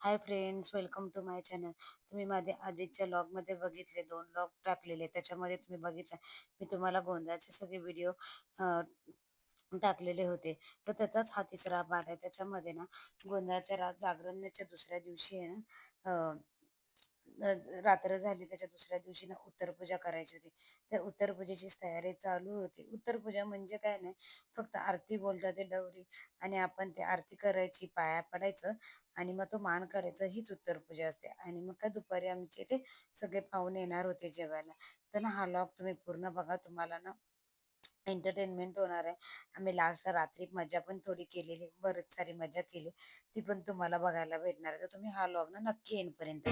Hi friends welcome to my channel तुम्ही माझे आधीच्या लॉगमध्ये बघितले दोन लॉग टाकलेले. त्याच्यामध्ये तुम्ही बघितला मी तुम्हाला गोंधळाचे सगळे व्हिडिओ टाकलेले होते. तर त्याचाच हा तिसरा भाग आहे. त्याच्यामध्ये ना गोंधळाच्या रात जागरणाच्या दुसऱ्या दिवशी आहे ना रात्र झाली त्याच्या दुसऱ्या दिवशी ना उत्तर पूजा करायची होती. त्या उत्तर पूजेची तयारी चालू होती. उत्तर पूजा म्हणजे काय नाही फक्त आरती बोलतात ते डवरी आणि आपण ते आरती करायची पाया पडायचं आणि मग तो मान करायचं हीच उत्तर पूजा असते. आणि मग काय दुपारी आमचे ते सगळे पाहुणे येणार होते जेवायला. तर ना हा लॉग तुम्ही पूर्ण बघा तुम्हाला ना एंटरटेनमेंट होणार आहे. आम्ही लास्टला रात्री मजा पण थोडी केलेली बरंच सारी मजा केली. ती पण तुम्हाला बघायला भेटणार आहे. तर तुम्ही हा लॉग ना नक्की येईपर्यंत.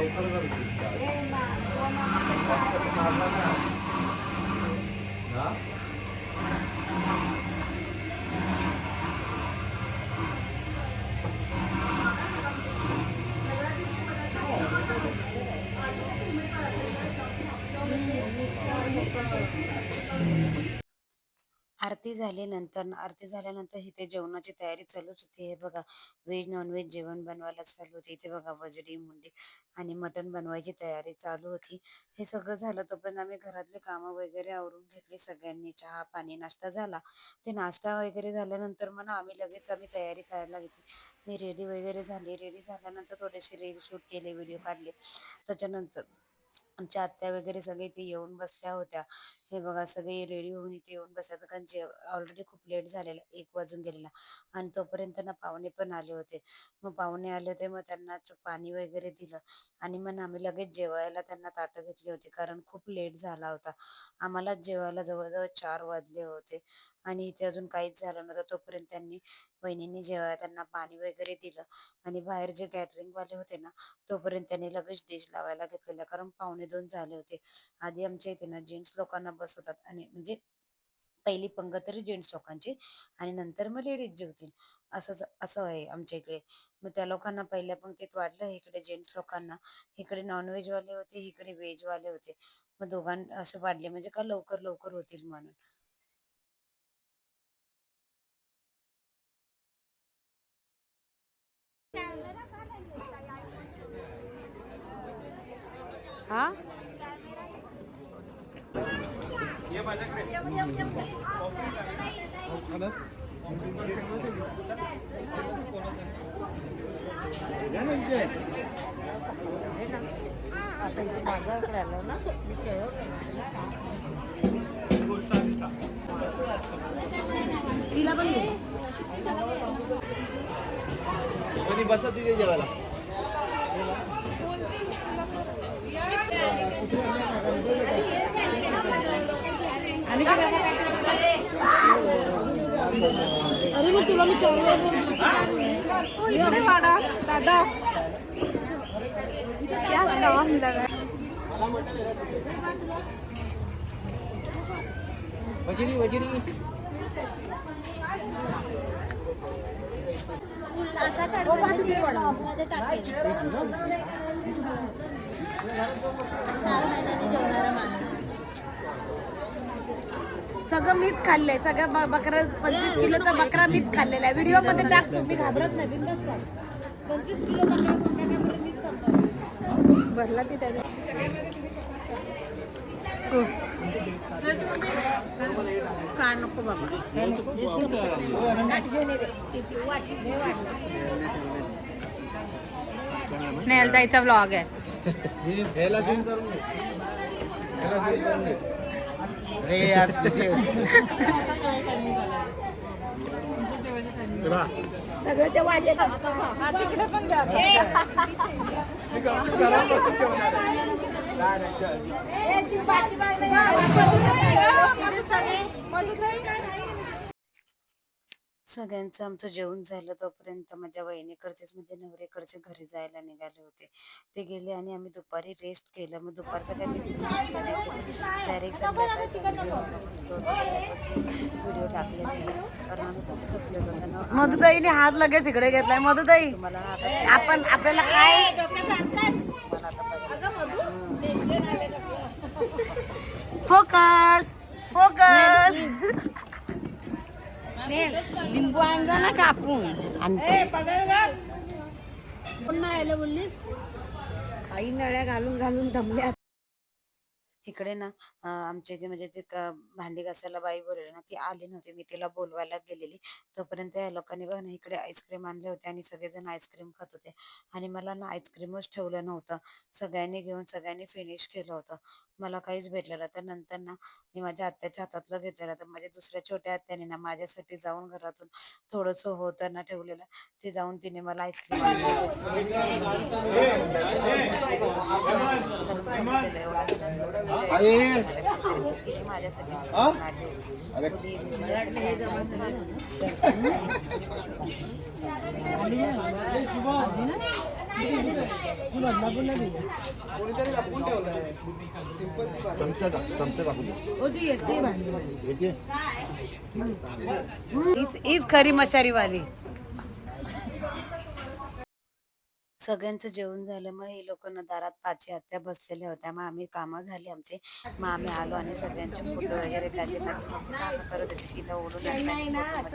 local na rin. Eh, ma, wala na. Ha? आरती झाल्यानंतर ना आरती झाल्यानंतर इथे जेवणाची तयारी चालूच होती. हे बघा व्हेज नॉनव्हेज जेवण बनवायला चालू होते. इथे बघा वजडी मुंडी आणि मटण बनवायची तयारी चालू होती. हे सगळं झालं तोपर्यंत आम्ही घरातले कामं वगैरे आवरून घेतली सगळ्यांनी. चहा पाणी नाश्ता झाला. ते नाश्ता वगैरे झाल्यानंतर मग आम्ही लगेच आम्ही तयारी करायला घेतली मी रेडी वगैरे झाली. रेडी झाल्यानंतर थोडेसे रील शूट केले व्हिडिओ काढले. त्याच्यानंतर आमच्या आत्या वगैरे सगळे इथे येऊन बसल्या होत्या. हे बघा सगळे रेडी होऊन इथे येऊन बसल्या कारण जे ऑलरेडी खूप लेट झालेला एक वाजून गेलेला. आणि तोपर्यंत ना पाहुणे पण आले होते. मग पाहुणे आले होते मग त्यांना पाणी वगैरे दिलं. आणि मग आम्ही लगेच जेवायला त्यांना ताटं घेतली होती. कारण खूप लेट झाला होता. आम्हाला जेवायला जवळजवळ चार वाजले होते. आणि इथे अजून काहीच झालं नव्हतं. तोपर्यंत त्यांनी बहिणींनी जेवायला त्यांना पाणी वगैरे दिलं. आणि बाहेर जे वाले होते ना तोपर्यंत त्यांनी लगेच डिश लावायला घेतलेल्या कारण पाहुणे दोन झाले होते. आधी आमच्या इथे ना जेंट्स लोकांना बसवतात आणि म्हणजे पहिली पंगत तरी जेंट्स लोकांची आणि नंतर मग लेडीज जेवतील असंच असं आहे आमच्या इकडे. मग त्या लोकांना पहिल्या पंक्तीत वाढलं. इकडे जेंट्स लोकांना इकडे नॉनव्हेज वाले होते इकडे व्हेज वाले होते. मग दोघां असं वाढले म्हणजे का लवकर लवकर होतील म्हणून. हा? तिला पण बसत तिथे जेवायला आणि काय अरे मग तुला मी इकडे वाडा दादा क्या नाम लगा वजिरी वजिरी असा मध्ये टाकेल चार महिन्याने जेवणारा माणूस. सगळं मीच खाल्लंय. सगळ्या बकरा पंचवीस किलोचा बकरा मीच खाल्लेला आहे. व्हिडिओमध्ये टाकतो मी घाबरत नाही. बिंदास पंचवीस किलो बकरा संध्याकाळमध्ये मीच संपवला भरला ती त्याच्या का नको बाबा. स्नेहल ताईचा ब्लॉग आहे. अरे यार. सगळं ते वाटेत तिकडे पण सगळ्यांचं आमचं जेवण झालं तोपर्यंत माझ्या वहिनीकडचेच म्हणजे नवरेकडचे घरी जायला निघाले होते. ते गेले आणि आम्ही दुपारी रेस्ट केलं. मग दुपारचं काय मी डायरेक्ट व्हिडिओ टाकले नाही कारण आम्ही खूप थकलेलो होतो ना. मधुताईने हात लगेच इकडे घेतलाय. मधुताई तुम्हाला आता आपण आपल्याला काय मला आता बघा. फोकस फोकस लिंबू आणजा ना कापून. पुन्हा यायला बोललीस? आई नळ्या घालून घालून दमल्या. इकडे ना आमचे जे म्हणजे ते भांडी घासायला बाई बोलले ना ती आली नव्हती मी तिला बोलवायला गेलेली तोपर्यंत या लोकांनी बघ ना इकडे आईस्क्रीम आणले होते आणि सगळेजण आईस्क्रीम खात होते आणि मला ना आईस्क्रीमच ठेवलं नव्हतं सगळ्यांनी घेऊन सगळ्यांनी फिनिश केलं होतं मला काहीच भेटलेलं तर नंतर ना मी माझ्या आत्याच्या हातातलं घेतलेलं तर माझ्या दुसऱ्या छोट्या आत्याने ना माझ्यासाठी जाऊन घरातून थोडंसं होतं ना ठेवलेलं ते जाऊन तिने मला आईस्क्रीम अरे. हा? कोणीतरी लपवून ठेवलंय चमचा टाक चमचा टाकू दे होती येते भांडी येते हीच हीच खरी मशारीवाली सगळ्यांचं जेवण झालं. मग हे लोक ना दारात पाची आत्या बसलेल्या होत्या. मग आम्ही कामं झाली आमचे. मग आम्ही आलो आणि सगळ्यांचे फोटो वगैरे काढले. माझी मम्मी कामं करत होती. तिला ओढून आणलं.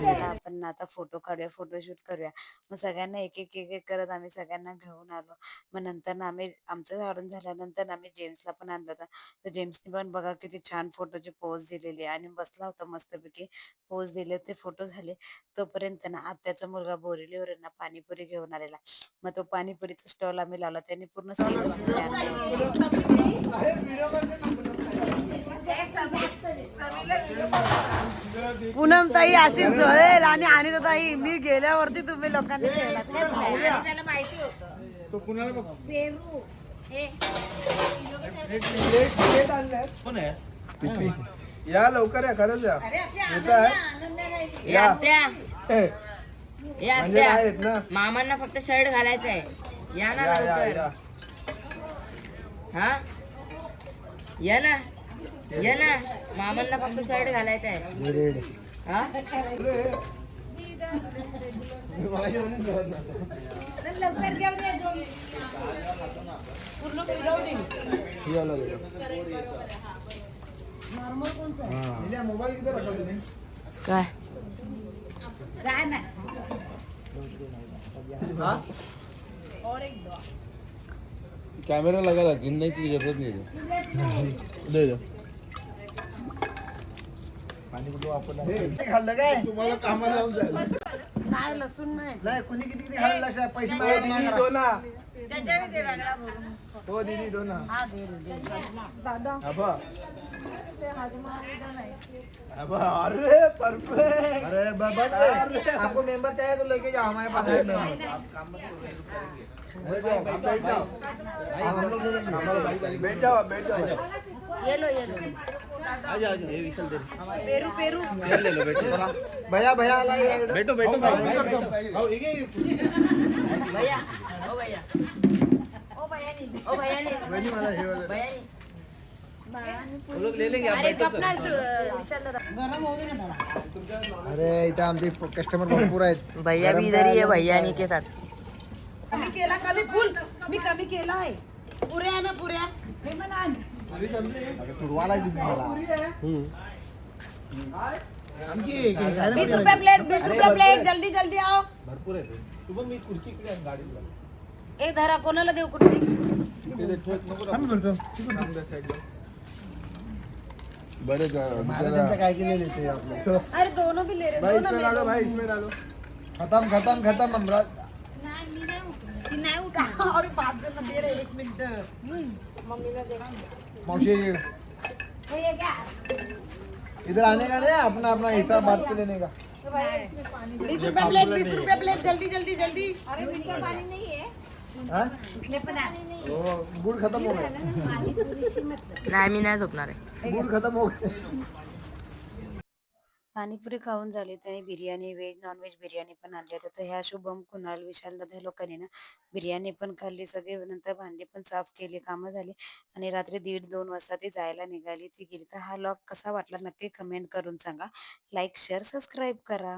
चला आपण ना आता फोटो काढूया फोटोशूट करूया. मग सगळ्यांना एक एक एक एक करत आम्ही सगळ्यांना घेऊन आलो. मग नंतर ना आम्ही आमचं काढून झाल्यानंतर आम्ही जेम्सला पण आणलं होतं. तर जेम्सने पण बघा किती छान फोटोची पोज दिलेली आणि बसला होता मस्तपैकी. पोज दिले ते फोटो झाले. तोपर्यंत ना आत्याचा मुलगा बोरिलीवर आहे ना पाणीपुरी घेऊन आलेला मग तो पाणीपुरीचा स्टॉल आम्ही लावला त्यांनी पूर्ण सेलच पूनम ताई अशी जळेल आणि अनिता ताई मी गेल्यावरती तुम्ही लोकांनी केला या लवकर या खरंच या. येत आहे. या. हे, या म्हणजे ना. मामांना फक्त शर्ट घालायचं आहे. या ना या या लवकर. या हा? या ना. ये ना. मामांना फक्त शर्ट घालायचा आहे. हा? लवकर घेऊन ये. पूर्ण फिरवली काय? काय नाही. कैमरा लगा रहा गिनने की जरूरत नहीं है। दे दो। खाल्लं काय तुम्हाला कामाला नाही लसूण नाही. नाही कुणी किती किती खाल्लं लक्षात पैसे मागत दो ना हो दीदी दो ना दादा. अबा अबा अरे परफेक्ट. अरे बाबा आपको मेंबर चाहिए तो लेके जाओ हमारे पास है बैठ जाओ आप बैठ जाओ आप हम लोग ले लेंगे बैठ जाओ. बैठ जाओ. Yellow yellow. आ जाओ ये विशाल दे. पेरू पेरू. ले लो बैठो भैया भैया आला बैठो बैठो भैया ओ भैया. ओ बयानी ओ भैया नाही भैया नाही हम लोग ले लेंगे आप अरे ना इथं आमचे कस्टमर भरपूर आहेत. भैया भी इधर ही है भैया नहीं के साथ. कमी केला कमी फुल. मी कमी केला आहे. पुऱ्या आहे ना पुऱ्या. तुडवाला तुम्ही मला. आमची बीस रुपये प्लेट बीस रुपये प्लेट जल्दी जल्दी आओ. भरपूर आहे शुभम मी खुर्ची इकडे आहे गाडीला. ए धरा कोणाला देऊ कुठे इथे नको थांब त्या साईडला. काय केलेले ते आपलं? अरे दोनों भी ले रहे भाई इसमें मैं डालो भाई इसमें डालो. खतम खतम खतम अमराज. नाही उठा अरे पाच जण दे रे एक मिनिट. मम्मीला दे. मौसी हे ये क्या इधर आने का नहीं अपना अपना हिसाब बात के लेने का बीस रुपये प्लेट बीस रुपये प्लेट जल्दी जल्दी जल्दी अरे मीठा पानी नहीं है हाँ? पण वो गुड़ खत्म हो गया नाही मी नाही झोपणार आहे गुड़ खत्म हो गया पाणीपुरी खाऊन झाली तर बिर्याणी व्हेज नॉनव्हेज बिर्याणी पण आणली होती. तर ह्या शुभम कुणाल विशाल दादा लोकांनी ना बिर्याणी पण खाल्ली सगळे नंतर भांडी पण साफ केली कामं झाली आणि रात्री दीड दोन वाजता ती जायला निघाली ती गेली. तर हा लॉग कसा वाटला नक्की कमेंट करून सांगा. लाईक शेअर सबस्क्राईब करा.